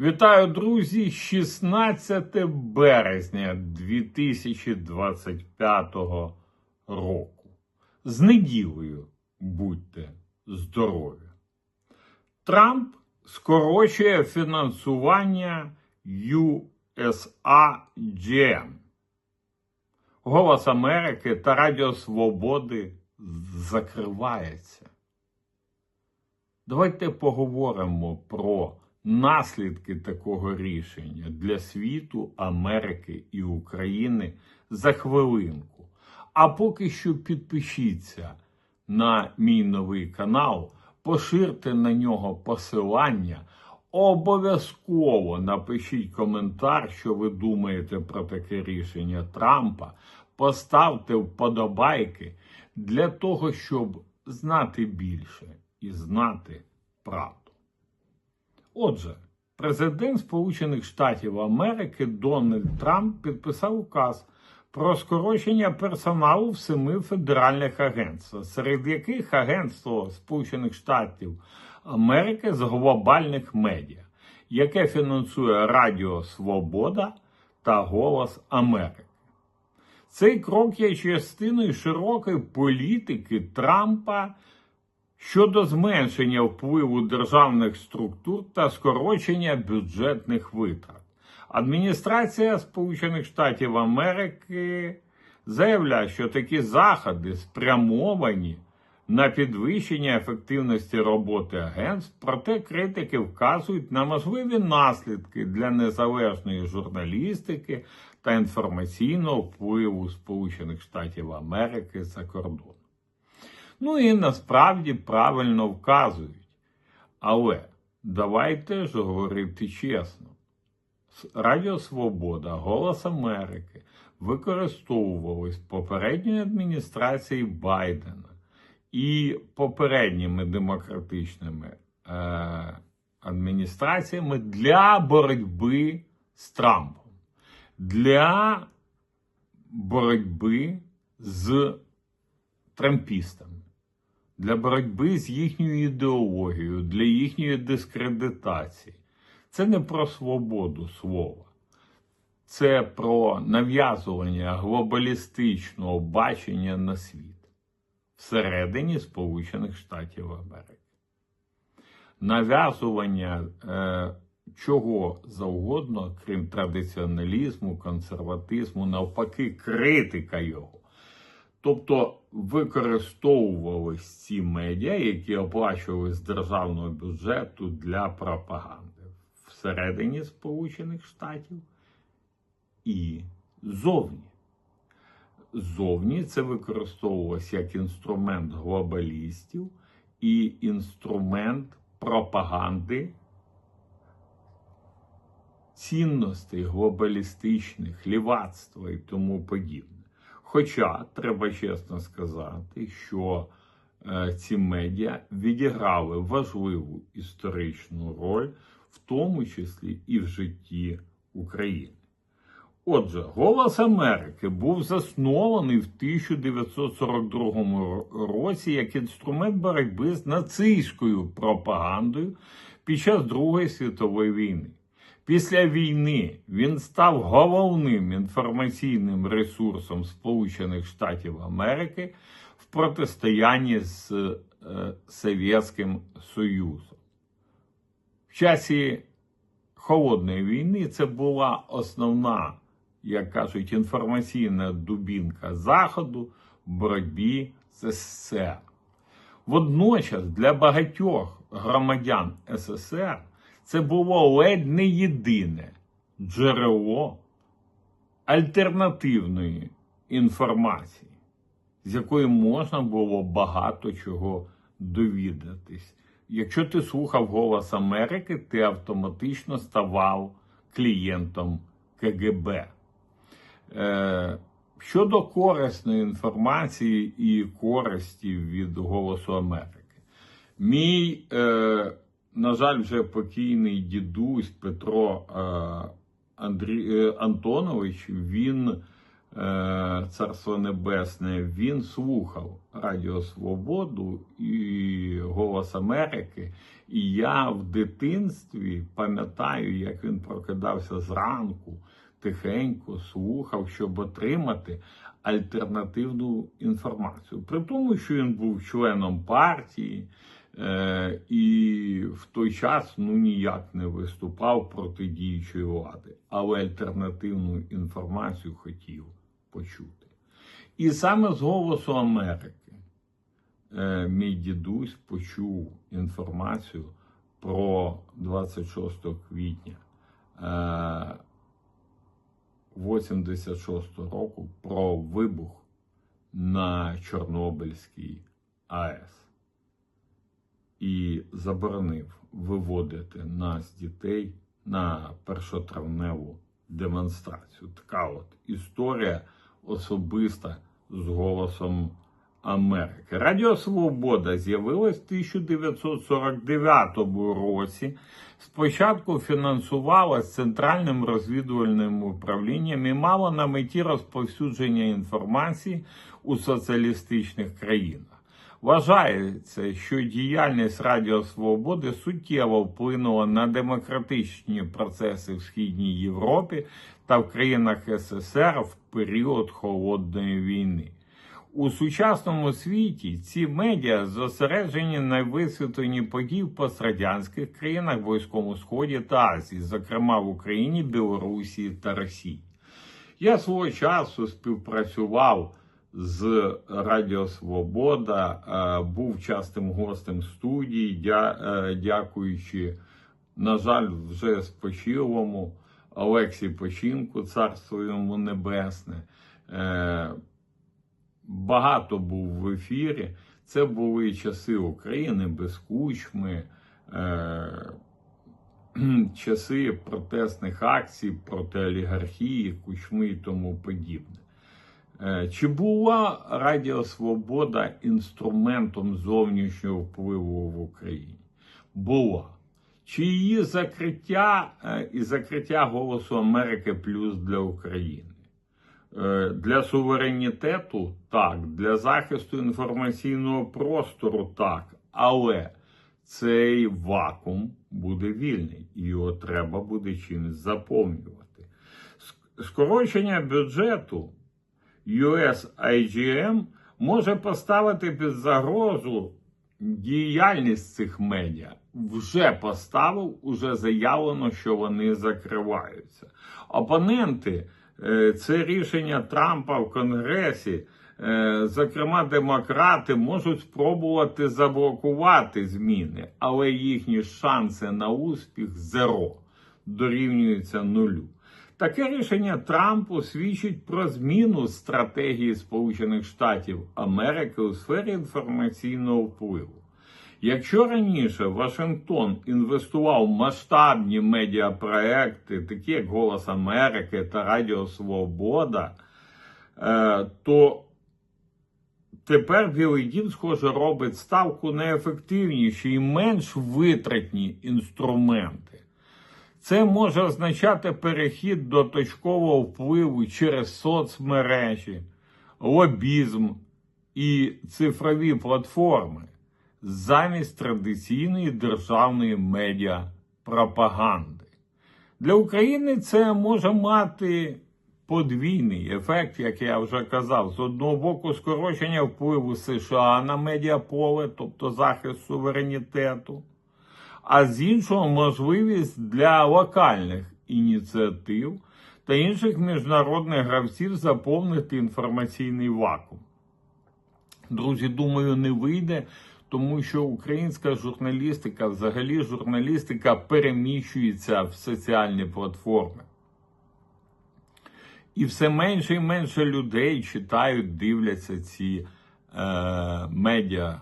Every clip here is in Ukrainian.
Вітаю, друзі! 16 березня 2025 року. З неділею будьте здорові. Трамп скорочує фінансування USAGM. Голос Америки та Радіо Свободи закривається. Давайте поговоримо про наслідки такого рішення для світу, Америки і України за хвилинку. А поки що підпишіться на мій новий канал, поширте на нього посилання. Обов'язково напишіть коментар, що ви думаєте про таке рішення Трампа. Поставте вподобайки для того, щоб знати більше і знати правду. Отже, президент Сполучених Штатів Америки Дональд Трамп підписав указ про скорочення персоналу в семи федеральних агентствах, серед яких Агентство Сполучених Штатів Америки з глобальних медіа, яке фінансує Радіо Свобода та Голос Америки. Цей крок є частиною широкої політики Трампа щодо зменшення впливу державних структур та скорочення бюджетних витрат. Адміністрація Сполучених Штатів Америки заявляє, що такі заходи спрямовані на підвищення ефективності роботи агентств, проте критики вказують на можливі наслідки для незалежної журналістики та інформаційного впливу Сполучених Штатів Америки за кордон. Ну і насправді правильно вказують. Але давайте ж говорити чесно. Радіо Свобода, Голос Америки використовувались попередньою адміністрацією Байдена і попередніми демократичними е, адміністраціями для боротьби з Трампом, для боротьби з трампістами для боротьби з їхньою ідеологією, для їхньої дискредитації. Це не про свободу слова, це про нав'язування глобалістичного бачення на світ всередині Сполучених Штатів Америки. Нав'язування е, чого завгодно, крім традиціоналізму, консерватизму, навпаки, критика його. Тобто використовувались ці медіа, які оплачували з державного бюджету для пропаганди всередині Сполучених Штатів і зовні. Зовні це використовувалось як інструмент глобалістів і інструмент пропаганди цінностей глобалістичних, лівацтва і тому подібне. Хоча треба чесно сказати, що е, ці медіа відіграли важливу історичну роль, в тому числі і в житті України. Отже, Голос Америки був заснований в 1942 році як інструмент боротьби з нацистською пропагандою під час Другої світової війни. Після війни він став головним інформаційним ресурсом Сполучених Штатів Америки в протистоянні з е, Совєтським Союзом. В часі Холодної війни це була основна, як кажуть, інформаційна дубінка Заходу в боротьбі з СССР. Водночас для багатьох громадян СССР це було ледь не єдине джерело альтернативної інформації, з якої можна було багато чого довідатись. Якщо ти слухав Голос Америки, ти автоматично ставав клієнтом КГБ. Е, Щодо корисної інформації і користі від Голосу Америки, мій е, на жаль, вже покійний дідусь Петро е, Андрій, е, Антонович, він е, Царство Небесне, він слухав Радіо Свободу і Голос Америки. І я в дитинстві пам'ятаю, як він прокидався зранку, тихенько слухав, щоб отримати альтернативну інформацію. При тому, що він був членом партії. Е, і в той час ну ніяк не виступав проти діючої влади, але альтернативну інформацію хотів почути. І саме з Голосу Америки е, мій дідусь почув інформацію про 26 квітня е, 86 року про вибух на Чорнобильській АЕС і заборонив виводити нас, дітей, на першотравневу демонстрацію. Така от історія особиста з голосом Америки. Радіо Свобода з'явилась в 1949 році. Спочатку фінансувалась центральним розвідувальним управлінням і мало на меті розповсюдження інформації у соціалістичних країнах. Вважається, що діяльність Радіо Свободи суттєво вплинула на демократичні процеси в Східній Європі та в країнах СССР в період холодної війни. У сучасному світі ці медіа зосереджені на висвітленні подій в пострадянських країнах, Військовому Сході та Азії, зокрема в Україні, Білорусі та Росії. Я свого часу співпрацював з Радіо Свобода, е, був частим гостем студії, е, дякуючи, на жаль, вже спочилому Олексій Починку, царство йому небесне. Е, багато був в ефірі. Це були часи України без кучми, часи протестних акцій проти олігархії, кучми і тому подібне. Е, чи була Радіо Свобода інструментом зовнішнього впливу в Україні? Була. Чи її закриття е, і закриття Голосу Америки плюс для України? Е, для суверенітету так, для захисту інформаційного простору так. Але цей вакуум буде вільний, і його треба буде чимось заповнювати. Скорочення бюджету. USIGM може поставити під загрозу діяльність цих медіа. Вже поставив, уже заявлено, що вони закриваються. Опоненти е, це рішення Трампа в Конгресі. Е, зокрема, демократи можуть спробувати заблокувати зміни, але їхні шанси на успіх зеро дорівнюються нулю. Таке рішення Трампу свідчить про зміну стратегії Сполучених Штатів Америки у сфері інформаційного впливу. Якщо раніше Вашингтон інвестував в масштабні медіапроекти, такі як Голос Америки та Радіо Свобода, е, то тепер Білий Дім, схоже, робить ставку на ефективніші і менш витратні інструменти. Це може означати перехід до точкового впливу через соцмережі, лобізм і цифрові платформи замість традиційної державної медіа пропаганди. Для України це може мати подвійний ефект, як я вже казав, з одного боку, скорочення впливу США на медіаполе, тобто захист суверенітету а з іншого можливість для локальних ініціатив та інших міжнародних гравців заповнити інформаційний вакуум. Друзі, думаю, не вийде, тому що українська журналістика, взагалі журналістика переміщується в соціальні платформи. І все менше і менше людей читають, дивляться ці е, медіа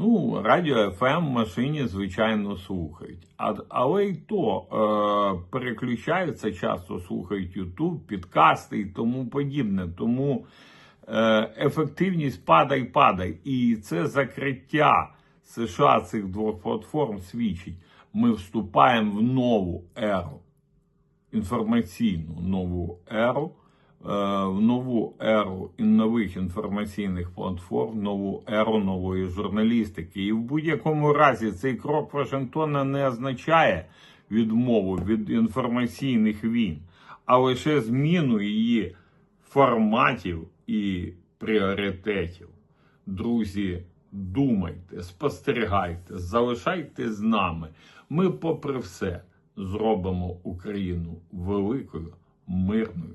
Ну, радіо ФМ в машині, звичайно, слухають. А, Але й то е, переключаються, часто слухають Ютуб, підкасти і тому подібне. Тому е, ефективність падає падає. І це закриття США цих двох платформ свідчить. Ми вступаємо в нову еру, інформаційну нову еру в нову еру і нових інформаційних платформ, нову еру нової журналістики. І в будь-якому разі цей крок Вашингтона не означає відмову від інформаційних війн, а лише зміну її форматів і пріоритетів. Друзі, думайте, спостерігайте, залишайтесь з нами. Ми, попри все, зробимо Україну великою, мирною